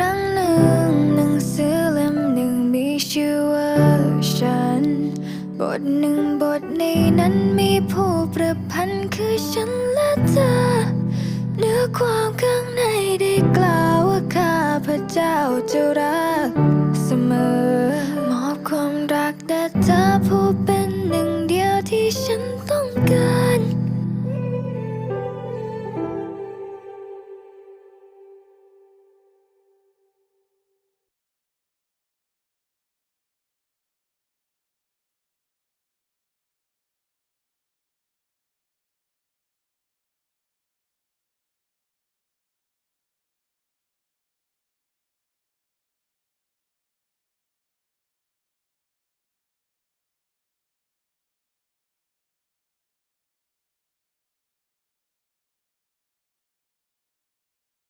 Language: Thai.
รั้งหนึ่งหนังสือเล่มหนึ่งมีชื่อว่าฉัน บทหนึ่งบทในนั้นมีผู้ประพันธ์คือฉันและเธอเนื้อความข้างในได้กล่าวว่าข้าพระเจ้าจะรักเสมอ มอบความรักแต่เธอผู้เป็นหนึ่งเดียวที่ฉันต้องการ